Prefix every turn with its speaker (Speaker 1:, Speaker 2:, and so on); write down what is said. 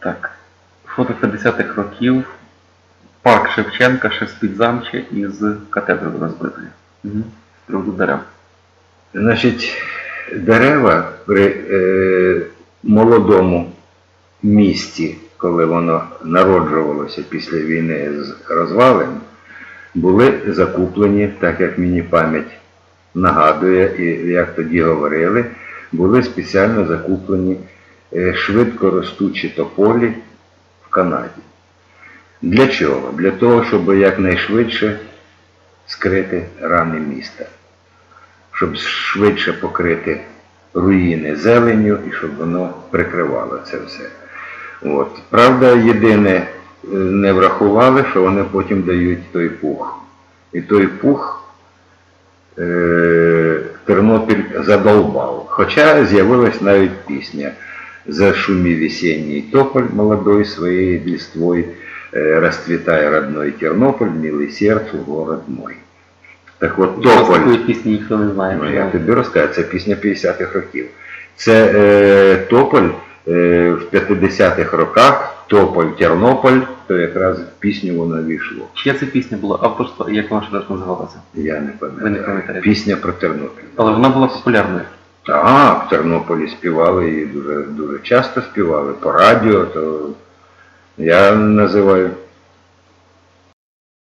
Speaker 1: Так. Фото 50-х років. Парк Шевченка, ще з-під замча і з катедрою розбитою. Угу. З дерев.
Speaker 2: Значить, дерева при е, молодому місті, коли воно народжувалося після війни з розвалин, були закуплені, так як мені пам'ять нагадує, і як тоді говорили, були спеціально закуплені швидко ростучі тополі в Канаді. Для чого? Для того, щоб якнайшвидше скрити рани міста щоб швидше покрити руїни зеленню і щоб воно прикривало це все. От. Правда, єдине е, не врахували, що вони потім дають той пух. І той пух е, Тернопіль задовбав. Хоча з'явилась навіть пісня «Зашумів весенний тополь молодой своей листвой, э, расцветая родной Тернополь, милый сердцу город мой». Так от тополь.
Speaker 1: такої пісні ніхто не знає.
Speaker 2: Ну, я тобі розкажу, це пісня 50-х років. Це е, Тополь е, в 50-х роках, Тополь, Тернополь, то якраз в пісню воно війшло.
Speaker 1: Чия це пісня була? Авторство, як вона ще раз називалася?
Speaker 2: Я не
Speaker 1: Ви не
Speaker 2: пам'ятаю.
Speaker 1: пам'ятаєте?
Speaker 2: Пісня про Тернопіль.
Speaker 1: Але вона була популярною.
Speaker 2: Так, в Тернополі співали і дуже, дуже часто співали. По радіо, то я називаю